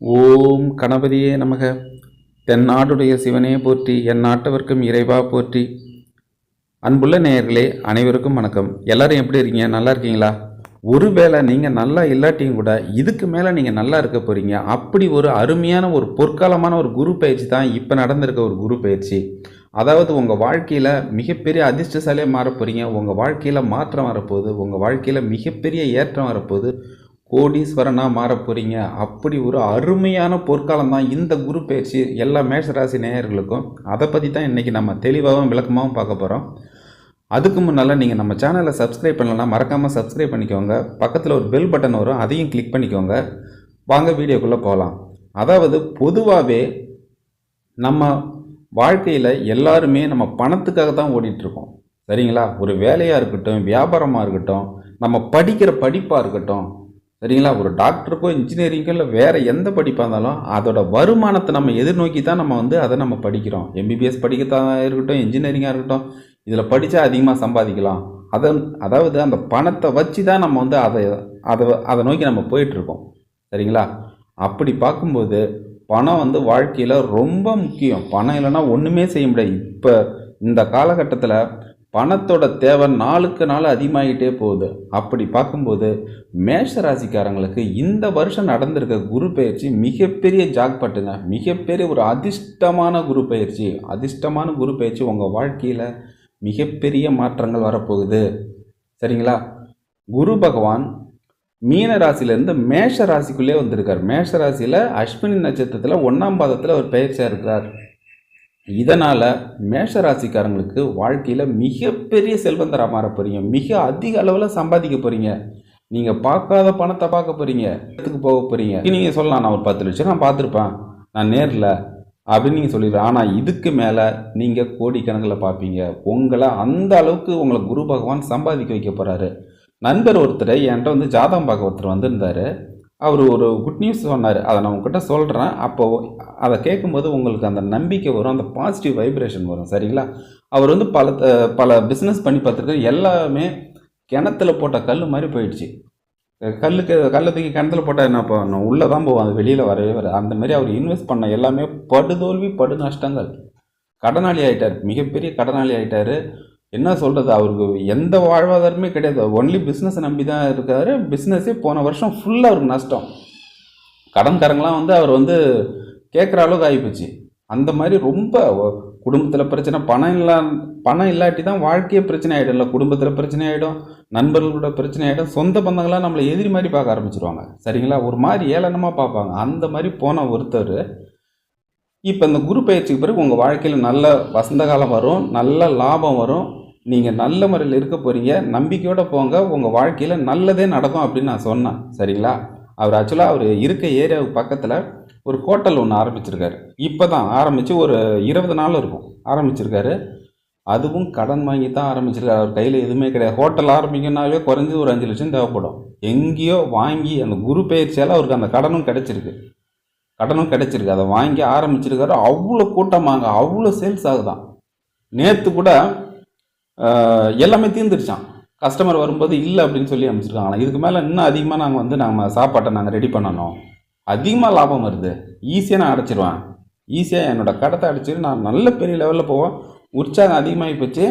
ஓம் கணபதியே நமக. தென்னாடுடைய சிவனே போற்றி என் நாட்டவர்க்கும் இறைவா போற்றி. அன்புள்ள நேயர்களே அனைவருக்கும் வணக்கம். எல்லாரும் எப்படி இருக்கீங்க? நல்லா இருக்கீங்களா? ஒருவேளை நீங்கள் நல்லா இல்லாட்டியும் கூட இதுக்கு மேலே நீங்கள் நல்லா இருக்க போகிறீங்க அப்படி ஒரு அருமையான ஒரு பொற்காலமான ஒரு குரு பயிற்சி தான் இப்போ நடந்திருக்க ஒரு குரு பயிற்சி. அதாவது உங்கள் வாழ்க்கையில் மிகப்பெரிய அதிர்ஷ்டசாலியாக மாற போகிறீங்க உங்கள் வாழ்க்கையில் மாற்றம் வரப்போகுது. உங்கள் வாழ்க்கையில் மிகப்பெரிய ஏற்றம் வரப்போகுது. கோடீஸ்வரனாக மாற போகிறீங்க அப்படி ஒரு அருமையான பொற்காலம் தான் இந்த குரு பயிற்சி எல்லா மேஷராசி நேயர்களுக்கும். அதை பற்றி தான் இன்றைக்கி நம்ம தெளிவாகவும் விளக்கமாகவும் பார்க்க போகிறோம் அதுக்கு முன்னால் நீங்கள் நம்ம சேனலை சப்ஸ்கிரைப் பண்ணலன்னா மறக்காமல் சப்ஸ்கிரைப் பண்ணிக்கோங்க. பக்கத்தில் ஒரு பெல் பட்டன் வரும் அதையும் கிளிக் பண்ணிக்கோங்க. வாங்க வீடியோக்குள்ளே போகலாம் அதாவது பொதுவாகவே நம்ம வாழ்க்கையில் எல்லாருமே நம்ம பணத்துக்காக தான் ஓடிட்டுருக்கோம். சரிங்களா? ஒரு வேலையாக இருக்கட்டும் வியாபாரமாக இருக்கட்டும் நம்ம படிக்கிற படிப்பாக இருக்கட்டும் சரிங்களா? ஒரு டாக்டருக்கோ இன்ஜினியரிங்கோ இல்லை வேறு எந்த படிப்பாக இருந்தாலும் அதோட வருமானத்தை நம்ம எதிர்நோக்கி தான் நம்ம வந்து அதை நம்ம படிக்கிறோம். எம்பிபிஎஸ் படிக்கத்தான் இருக்கட்டும் இன்ஜினியரிங்காக இருக்கட்டும் இதில் படித்தா அதிகமாக சம்பாதிக்கலாம். அதை அதாவது அந்த பணத்தை வச்சு தான் நம்ம வந்து அதை அதை அதை நோக்கி நம்ம போயிட்டுருக்கோம். சரிங்களா? அப்படி பார்க்கும்போது பணம் வந்து வாழ்க்கையில் ரொம்ப முக்கியம். பணம் இல்லைன்னா ஒன்றுமே செய்ய முடியாது. இப்போ இந்த காலகட்டத்தில் பணத்தோட தேவை நாளுக்கு நாள் அதிகமாகிட்டே போகுது. அப்படி பார்க்கும்போது மேஷ ராசிக்காரங்களுக்கு இந்த வருஷம் நடந்திருக்க குரு பயிற்சி மிகப்பெரிய ஜாக்பட்டுங்க மிகப்பெரிய ஒரு அதிர்ஷ்டமான குரு பயிற்சி அதிர்ஷ்டமான குரு பயிற்சி உங்கள் வாழ்க்கையில் மிகப்பெரிய மாற்றங்கள் வரப்போகுது. சரிங்களா? குரு பகவான் மீன ராசியிலேருந்து மேஷ ராசிக்குள்ளே வந்திருக்கார். மேஷ ராசியில் அஸ்வினி நட்சத்திரத்தில் ஒன்றாம் பாதத்தில் ஒரு பயிற்சியாக இருக்கிறார். இதனால் மேஷ ராசிக்காரங்களுக்கு வாழ்க்கையில் மிகப்பெரிய செல்வந்தராக மாற போகிறீங்க மிக அதிக அளவில் சம்பாதிக்க போகிறீங்க நீங்கள் பார்க்காத பணத்தை பார்க்க போகிறீங்க இடத்துக்கு போக போகிறீங்க நீங்கள் சொல்லலாம். நான் ஒரு பத்து லட்சம் நான் பார்த்துருப்பேன். நான் நேரில் அப்படின்னு நீங்கள் சொல்லிடுறேன். ஆனால் இதுக்கு மேலே நீங்கள் கோடிக்கணக்கில் பார்ப்பீங்க. உங்களை அந்த அளவுக்கு உங்களை குரு பகவான் சம்பாதிக்க வைக்க போகிறாரு நண்பர் ஒருத்தர் என்கிட்ட வந்து ஜாதகம் பார்க்க ஒருத்தர் வந்திருந்தார். அவர் ஒரு குட் நியூஸ் சொன்னார். அதை நான் உங்ககிட்ட சொல்கிறேன் அப்போ அதை கேட்கும்போது உங்களுக்கு அந்த நம்பிக்கை வரும் அந்த பாசிட்டிவ் வைப்ரேஷன் வரும். சரிங்களா? அவர் வந்து பல பல பிஸ்னஸ் பண்ணி பார்த்துருக்காரு. எல்லாமே கிணத்துல போட்ட கல் மாதிரி போயிடுச்சு. கல்லுக்கு கல்லை தூக்கி கிணத்துல போட்டால் என்ன பண்ணணும் உள்ளே தான் போவோம் அது வெளியில் வரவே வர அந்த மாதிரி அவர் இன்வெஸ்ட் பண்ண எல்லாமே படுதோல்வி படு நஷ்டங்கள் கடனாளி ஆயிட்டார். மிகப்பெரிய கடனாளி ஆயிட்டார். என்ன சொல்கிறது அவருக்கு எந்த வாழ்வாதாரமே கிடையாது. ஒன்லி பிஸ்னஸை நம்பி தான் இருக்காரு. பிஸ்னஸே போன வருஷம் ஃபுல்லாக அவருக்கு நஷ்டம். கடன்காரங்களாம் வந்து அவர் வந்து கேட்குற அளவுக்கு ஆகிப்போச்சு அந்த மாதிரி ரொம்ப குடும்பத்தில் பிரச்சனை பணம் இல்லா பணம் இல்லாட்டி தான் வாழ்க்கையே பிரச்சனை ஆகிடும் இல்லை குடும்பத்தில் பிரச்சனை ஆகிடும் நண்பர்களோட பிரச்சனை ஆகிடும் சொந்த பந்தங்களாம் நம்மளை எதிரி மாதிரி பார்க்க ஆரம்பிச்சிருவாங்க. சரிங்களா? ஒரு மாதிரி ஏளனமாக பார்ப்பாங்க. அந்த மாதிரி போன ஒருத்தர் இப்போ இந்த குரு பயிற்சிக்கு பிறகு உங்கள் வாழ்க்கையில் நல்ல வசந்த காலம் வரும் நல்ல லாபம் வரும். நீங்கள் நல்ல முறையில் இருக்க போகிறீங்க நம்பிக்கையோடு போங்க உங்கள் வாழ்க்கையில் நல்லதே நடக்கும் அப்படின்னு நான் சொன்னேன். சரிங்களா? அவர் ஆக்சுவலாக அவர் இருக்க ஏரியாவுக்கு பக்கத்தில் ஒரு ஹோட்டல் ஒன்று ஆரம்பிச்சிருக்காரு. இப்போ தான் ஆரம்பித்து ஒரு இருபது நாள் இருக்கும். ஆரம்பிச்சிருக்காரு. அதுவும் கடன் வாங்கி தான் ஆரம்பிச்சிருக்காரு. அவர் கையில் எதுவுமே கிடையாது. ஹோட்டல் ஆரம்பிக்கணும்னாலே குறைஞ்சது ஒரு அஞ்சு லட்சம் தேவைப்படும். எங்கேயோ வாங்கி அந்த குரு பயிற்சியால் அவருக்கு அந்த கடனும் கிடச்சிருக்கு. கடனும் கிடச்சிருக்கு. அதை வாங்கி ஆரம்பிச்சிருக்காரு. அவ்வளோ கூட்டமாங்க அவ்வளோ சேல்ஸ் ஆகுதான். நேற்று கூட எல்லாமே தீர்ந்துருச்சான் கஸ்டமர் வரும்போது இல்லை அப்படின்னு சொல்லி அமைச்சிருக்காங்க ஆனால் இதுக்கு மேலே இன்னும் அதிகமாக நாங்கள் வந்து நம்ம சாப்பாட்டை நாங்கள் ரெடி பண்ணணும். அதிகமாக லாபம் வருது. ஈஸியாக நான் அடைச்சிருவேன். ஈஸியாக என்னோட கடத்தை அடைச்சிட்டு நான் நல்ல பெரிய லெவலில் போவேன். உற்சாகம் அதிகமாகி போச்சு.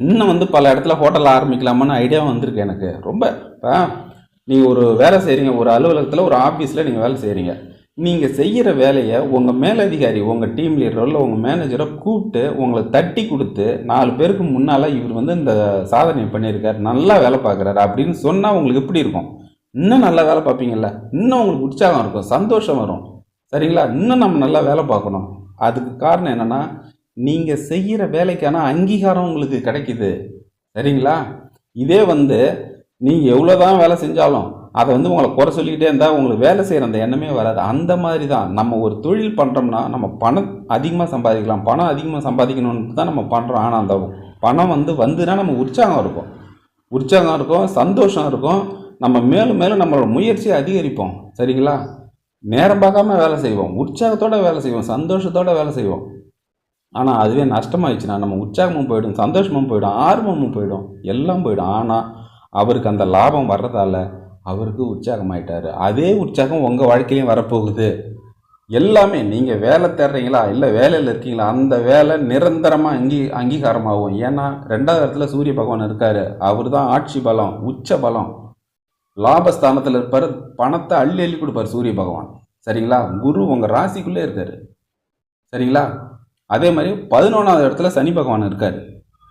இன்னும் வந்து பல இடத்துல ஹோட்டல் ஆரம்பிக்கலாமான்னு ஐடியா வந்திருக்கு எனக்கு. ரொம்ப இப்போ நீங்கள் ஒரு வேலை செய்கிறீங்க ஒரு அலுவலகத்தில் ஒரு ஆஃபீஸில் நீங்கள் வேலை செய்கிறீங்க நீங்கள் செய்கிற வேலையை உங்கள் மேலதிகாரி உங்கள் டீம் லீடரோ இல்லை உங்கள் மேனேஜரோ கூப்பிட்டு உங்களை தட்டி கொடுத்து நாலு பேருக்கு முன்னால் இவர் வந்து இந்த சாதனையை பண்ணியிருக்காரு நல்லா வேலை பார்க்குறாரு அப்படின்னு சொன்னால் உங்களுக்கு எப்படி இருக்கும்? இன்னும் நல்லா வேலை பார்ப்பீங்கள்ல இன்னும் உங்களுக்கு உற்சாகம் இருக்கும் சந்தோஷம் வரும். சரிங்களா? இன்னும் நம்ம நல்லா வேலை பார்க்கணும். அதுக்கு காரணம் என்னென்னா நீங்கள் செய்கிற வேலைக்கான அங்கீகாரம் உங்களுக்கு கிடைக்குது. சரிங்களா? இதே வந்து நீங்கள் எவ்வளோ தான் வேலை செஞ்சாலும் அதை வந்து உங்களை குறை சொல்லிக்கிட்டே இருந்தால் உங்களுக்கு வேலை செய்கிற அந்த எண்ணமே வராது. அந்த மாதிரி தான் நம்ம ஒரு தொழில் பண்ணுறோம்னா நம்ம பணம் அதிகமாக சம்பாதிக்கலாம். பணம் அதிகமாக சம்பாதிக்கணும்னு தான் நம்ம பண்ணுறோம் ஆனால் அந்த பணம் வந்து வந்துன்னா நம்ம உற்சாகம் இருக்கும். உற்சாகம் இருக்கும் சந்தோஷம் இருக்கும். நம்ம மேலும் மேலும் நம்மளோட முயற்சியை அதிகரிப்போம். சரிங்களா? நேரம் பார்க்காம வேலை செய்வோம். உற்சாகத்தோடு வேலை செய்வோம். சந்தோஷத்தோடு வேலை செய்வோம். ஆனால் அதுவே நஷ்டமாயிடுச்சுன்னா நம்ம உற்சாகமும் போயிடும் சந்தோஷமும் போயிடும் ஆர்வமும் போயிடும். எல்லாம் போயிடும். ஆனால் அவருக்கு அந்த லாபம் வர்றதால அவருக்கு உற்சாகமாயிட்டார். அதே உற்சாகம் உங்கள் வாழ்க்கையிலையும் வரப்போகுது. எல்லாமே நீங்கள் வேலை தேடுறீங்களா? இல்லை வேலையில் இருக்கீங்களா? அந்த வேலை நிரந்தரமாக அங்கீ அங்கீகாரமாகும். ஏன்னா ரெண்டாவது இடத்துல சூரிய பகவான் இருக்கார். அவர் தான் ஆட்சி பலம் உச்ச பலம். லாபஸ்தானத்தில் இருப்பார். பணத்தை அள்ளி அள்ளி கொடுப்பார் சூரிய பகவான். சரிங்களா? குரு உங்கள் ராசிக்குள்ளே இருக்கார். சரிங்களா? அதே மாதிரி பதினொன்றாவது இடத்துல சனி பகவான் இருக்கார்.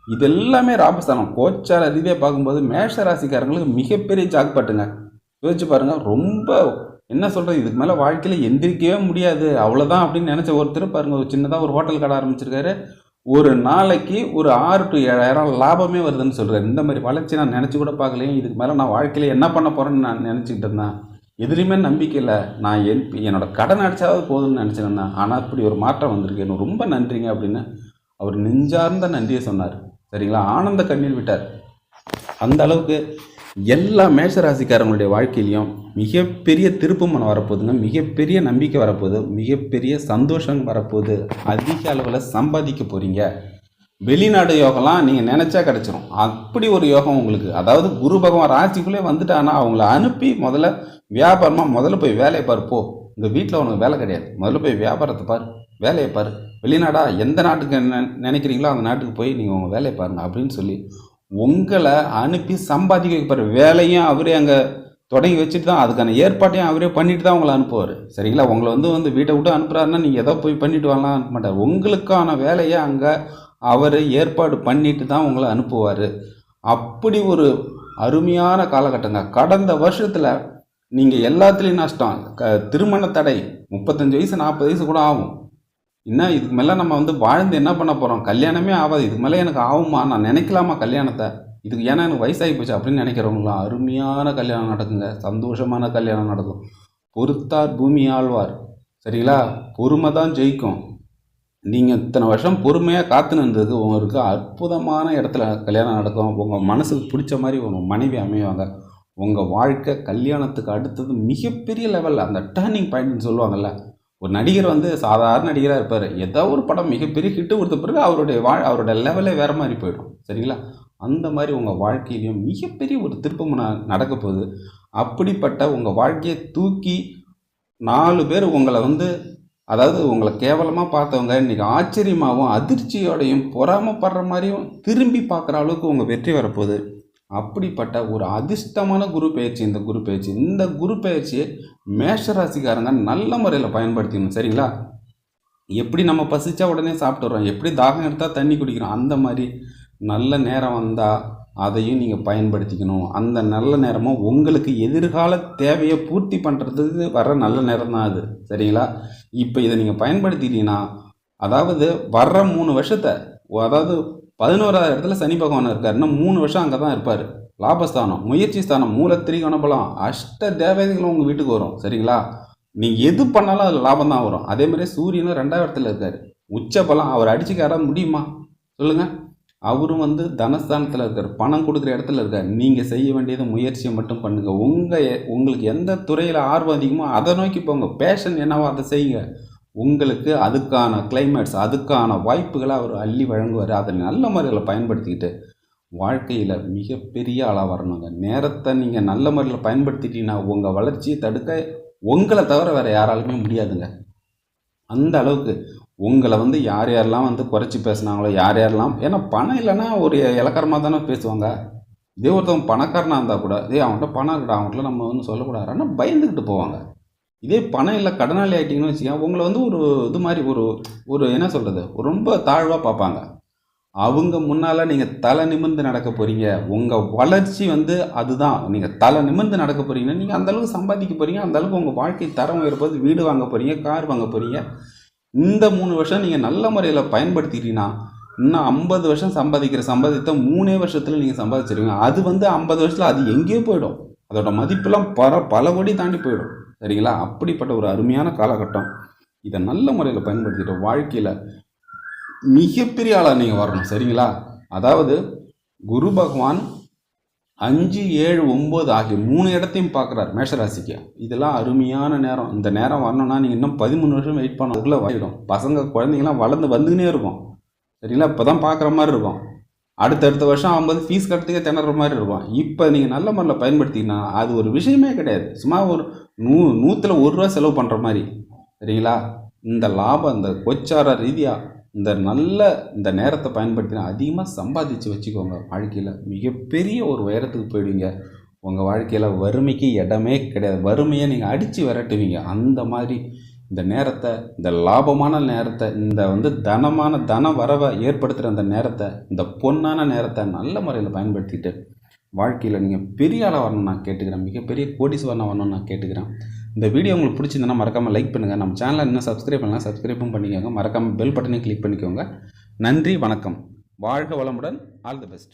இது எல்லாமே ராபஸ்தானம். கோச்சார ரீதியாக பார்க்கும்போது மேஷ ராசிக்காரங்களுக்கு மிகப்பெரிய ஜாக்பாட்டுங்க யோசிச்சு பாருங்கள் ரொம்ப என்ன சொல்கிறது இதுக்கு மேலே வாழ்க்கையில் எந்திரிக்கவே முடியாது. அவ்வளோதான் அப்படின்னு நினச்ச ஒருத்தர் பாருங்கள் ஒரு சின்னதாக ஒரு ஹோட்டல் கடை ஆரம்பிச்சிருக்காரு. ஒரு நாளைக்கு ஒரு ஆறு டு ஏழாயிரம் லாபமே வருதுன்னு சொல்கிறார் இந்த மாதிரி வளர்ச்சி நான் நினச்சி கூட பார்க்கலையே இதுக்கு மேலே நான் வாழ்க்கையில் என்ன பண்ண போகிறேன்னு நான் நினச்சிக்கிட்டு இருந்தேன் எதுலேயுமே நம்பிக்கை இல்லை. நான் என் என்னோட கடன் அடித்தாவது போதும்னு நினச்சிருந்தேன் ஆனால் இப்படி ஒரு மாற்றம் வந்திருக்கு. எனக்கு ரொம்ப நன்றிங்க அப்படின்னு அவர் நெஞ்சார்ந்த நன்றியை சொன்னார். சரிங்களா? ஆனந்த கண்ணீர் விட்டார். அந்த அளவுக்கு எல்லா மேஷராசிக்காரங்களுடைய வாழ்க்கையிலையும் மிகப்பெரிய திருப்பமனம் வரப்போகுதுங்க. மிகப்பெரிய நம்பிக்கை வரப்போகுது. மிகப்பெரிய சந்தோஷம் வரப்போகுது. அதிக அளவில் சம்பாதிக்க போகிறீங்க வெளிநாடு யோகம்லாம் நீங்கள் நினச்சா கிடச்சிரும். அப்படி ஒரு யோகம் உங்களுக்கு. அதாவது குரு பகவான் ராசிக்குள்ளே வந்துட்டானா அவங்கள அனுப்பி முதல்ல வியாபாரமாக முதல்ல போய் வேலையை பாரு போ. உங்கள் வீட்டில் உனக்கு வேலை கிடையாது. முதல்ல போய் வியாபாரத்தை பாரு வேலையை பாரு. வெளிநாடா எந்த நாட்டுக்கு நெ- நினைக்கிறீங்களோ அந்த நாட்டுக்கு போய் நீங்கள் உங்கள் வேலையை பாருங்க அப்படின்னு சொல்லி உங்களை அனுப்பி சம்பாதிக்க வைப்பார் வேலையும் அவரே அங்கே தொடங்கி வச்சுட்டு தான் அதுக்கான ஏற்பாட்டையும் அவரே பண்ணிட்டு தான் உங்களை அனுப்புவார். சரிங்களா? உங்களை வந்து வந்து வீட்டை விட்டு அனுப்புறாருன்னா நீங்கள் ஏதோ போய் பண்ணிட்டு வரலாம் அனுப்ப மாட்டார். உங்களுக்கான வேலையை அங்கே அவர் ஏற்பாடு பண்ணிட்டு தான் உங்களை அனுப்புவார். அப்படி ஒரு அருமையான காலகட்டங்க. கடந்த வருஷத்தில் நீங்கள் எல்லாத்துலேயும் நஷ்டம். க திருமண தடை. முப்பத்தஞ்சு வயசு நாற்பது வயசு கூட ஆகும். என்ன இதுக்கு மேலே நம்ம வந்து வாழ்ந்து என்ன பண்ண போகிறோம் கல்யாணமே ஆகாது. இதுக்கு மேலே எனக்கு ஆகுமா நான் நினைக்கலாமா கல்யாணத்தை? இதுக்கு ஏன்னா எனக்கு வயசாகி போச்சு அப்படின்னு நினைக்கிறவங்களாம் அருமையான கல்யாணம் நடக்குங்க. சந்தோஷமான கல்யாணம் நடக்கும். பொறுத்தார் பூமி ஆழ்வார். சரிங்களா? பொறுமை தான் ஜெயிக்கும். நீங்கள் இத்தனை வருஷம் பொறுமையாக காத்து இருந்தது உங்களுக்கு அற்புதமான இடத்துல கல்யாணம் நடக்கும். உங்கள் மனசுக்கு பிடிச்ச மாதிரி உங்கள் மனைவி அமைவாங்க. உங்கள் வாழ்க்கை கல்யாணத்துக்கு அடுத்தது மிகப்பெரிய லெவலில் அந்த டேர்னிங் பாயிண்ட்னு சொல்லுவாங்கல்ல? ஒரு நடிகர் வந்து சாதாரண நடிகராக இருப்பார். ஏதோ ஒரு படம் மிகப்பெரிய ஹிட்டு கொடுத்த பிறகு அவருடைய வாழ் அவரோட லெவலே வேறு மாதிரி போயிடும். சரிங்களா? அந்த மாதிரி உங்கள் வாழ்க்கையிலையும் மிகப்பெரிய ஒரு திருப்பம் ந- நடக்க போகுது. அப்படிப்பட்ட உங்கள் வாழ்க்கையை தூக்கி நாலு பேர் உங்களை வந்து அதாவது உங்களை கேவலமாக பார்த்தவங்க இன்றைக்கி ஆச்சரியமாகவும் அதிர்ச்சியோடையும் பொறாமப்படுற மாதிரியும் திரும்பி பார்க்குற அளவுக்கு உங்கள் வெற்றி வரப்போகுது. அப்படிப்பட்ட ஒரு அதிர்ஷ்டமான குரு பயிற்சி இந்த குரு பயிற்சி. இந்த குரு பயிற்சியை மேஷராசிக்காரங்க நல்ல முறையில் பயன்படுத்திக்கணும் சரிங்களா? எப்படி நம்ம பசிச்சா உடனே சாப்பிட்டு வரோம் எப்படி தாகம் எடுத்தால் தண்ணி குடிக்கிறோம் அந்த மாதிரி நல்ல நேரம் வந்தால் அதையும் நீங்கள் பயன்படுத்திக்கணும். அந்த நல்ல நேரமும் உங்களுக்கு எதிர்கால தேவையை பூர்த்தி பண்ணுறதுக்கு வர நல்ல நேரம் தான் அது சரிங்களா? இப்போ இதை நீங்கள் பயன்படுத்திட்டீங்கன்னா அதாவது வர்ற மூணு வருஷத்தை அதாவது பதினோராவது இடத்துல சனி பகவான் இருக்காருன்னா மூணு வருஷம் அங்கே தான் இருப்பார். லாபஸ்தானம் முயற்சி ஸ்தானம் மூல திரிகோணபலம் அஷ்ட தேவதைகளும் உங்கள் வீட்டுக்கு வரும். சரிங்களா? நீங்கள் எது பண்ணாலும் அது லாபம் தான் வரும். அதே மாதிரி சூரியனும் ரெண்டாவது இடத்துல இருக்கார். உச்ச பலம் அவர் அடிச்சுக்கார முடியுமா? சொல்லுங்கள் அவரும் வந்து தனஸ்தானத்தில் இருக்கார். பணம் கொடுக்குற இடத்துல இருக்கார். நீங்கள் செய்ய வேண்டியது முயற்சியை மட்டும் பண்ணுங்கள் உங்கள் உங்களுக்கு எந்த துறையில் ஆர்வம் அதிகமோ அதை நோக்கி போங்க. பேஷன் என்னவோ அதை செய்யுங்க. உங்களுக்கு அதுக்கான கிளைமேட்ஸ் அதுக்கான வாய்ப்புகளை அவர் அள்ளி வழங்குவார். அதை நல்ல முறையில் பயன்படுத்திக்கிட்டு வாழ்க்கையில் மிகப்பெரிய ஆளாக வரணுங்க. நேரத்தை நீங்கள் நல்ல முறையில் பயன்படுத்திட்டீங்கன்னா உங்கள் வளர்ச்சியை தடுக்க உங்களை தவிர வேறு யாராலுமே முடியாதுங்க. அந்த அளவுக்கு உங்களை வந்து யார் யாரெல்லாம் வந்து குறைச்சி பேசுனாங்களோ யார் யாரெல்லாம் ஏன்னா பணம் இல்லைன்னா ஒரு இலக்கரமாக தானே பேசுவாங்க. இதே ஒருத்தவங்க பணக்காரனாக இருந்தால் கூட இதே அவன்கிட்ட பணம் இருக்கடா அவன்கிட்ட நம்ம வந்து சொல்லக்கூடாது ஆனால் பயந்துக்கிட்டு போவாங்க. இதே பணம் இல்லை கடனாளி ஆகிட்டிங்கன்னு வச்சுக்கோங்க உங்களை வந்து ஒரு இது மாதிரி ஒரு ஒரு என்ன சொல்கிறது ரொம்ப தாழ்வாக பார்ப்பாங்க. அவங்க முன்னால் நீங்கள் தலை நிமிர்ந்து நடக்க போகிறீங்க உங்கள் வளர்ச்சி வந்து அதுதான். நீங்கள் தலை நிமிர்ந்து நடக்க போகிறீங்கன்னா நீங்கள் அந்தளவுக்கு சம்பாதிக்க போகிறீங்க அந்தளவுக்கு உங்கள் வாழ்க்கை தரம் இருப்பது வீடு வாங்க போகிறீங்க கார் வாங்க போகிறீங்க இந்த மூணு வருஷம் நீங்கள் நல்ல முறையில் பயன்படுத்திக்கிட்டீங்கன்னா இன்னும் ஐம்பது வருஷம் சம்பாதிக்கிற சம்பாதித்த மூணே வருஷத்தில் நீங்கள் சம்பாதிச்சிருவீங்க. அது வந்து ஐம்பது வருஷத்தில் அது எங்கேயோ போயிடும். அதோட மதிப்பெல்லாம் பல பல கோடி தாண்டி போயிடும். சரிங்களா? அப்படிப்பட்ட ஒரு அருமையான காலகட்டம். இதை நல்ல முறையில் பயன்படுத்திட்டு வாழ்க்கையில் மிகப்பெரிய ஆளாக நீங்கள் வரணும் சரிங்களா? அதாவது குரு பகவான் அஞ்சு ஏழு ஒம்பது ஆகிய மூணு இடத்தையும் பார்க்குறாரு மேஷராசிக்கு. இதெல்லாம் அருமையான நேரம். இந்த நேரம் வரணும்னா நீங்கள் இன்னும் பதிமூணு வருஷம் வெயிட் பண்ணதுக்குள்ளே வாங்கிடும். பசங்க குழந்தைங்களாம் வளர்ந்து வந்துக்கினே இருக்கும். சரிங்களா? இப்போ தான் பார்க்குற மாதிரி இருக்கும். அடுத்தடுத்த வருஷம் ஐம்பது ஃபீஸ் கட்டுறதுக்கே திணற மாதிரி இருக்கும். இப்போ நீங்கள் நல்ல முறையில் பயன்படுத்திங்கன்னா அது ஒரு விஷயமே கிடையாது. சும்மா ஒரு நூ நூற்றில் ஒரு ரூபா செலவு பண்ணுற மாதிரி. சரிங்களா? இந்த லாபம் இந்த கொச்சார ரீதியாக இந்த நல்ல இந்த நேரத்தை பயன்படுத்தினா அதிகமாக சம்பாதிச்சு வச்சுக்கோங்க வாழ்க்கையில். மிகப்பெரிய ஒரு உயரத்துக்கு போயிடுவீங்க. உங்கள் வாழ்க்கையில் வறுமைக்கு இடமே கிடையாது. வறுமையை நீங்கள் அடித்து விரட்டுவீங்க. அந்த மாதிரி இந்த நேரத்தை இந்த லாபமான நேரத்தை இந்த வந்து தனமான தன வரவை ஏற்படுத்துகிற அந்த நேரத்தை இந்த பொன்னான நேரத்தை நல்ல முறையில் பயன்படுத்திட்டு வாழ்க்கையில் நீங்கள் பெரிய ஆளாக வரணும்னு நான் கேட்டுக்கிறேன். மிகப்பெரிய கோடீஸ்வரனாக வரணும்னு நான் கேட்டுக்கிறேன். இந்த வீடியோ உங்களுக்கு பிடிச்சிருந்தனா மறக்காமல் லைக் பண்ணுங்கள் நம்ம சேனலை இன்னும் சப்ஸ்கிரைப் பண்ணலாம் சப்ஸ்கிரைப்பும் பண்ணிக்கோங்க. மறக்காமல் பெல் பட்டனையும் கிளிக் பண்ணிக்கோங்க. நன்றி வணக்கம். வாழ்க வளமுடன். All the best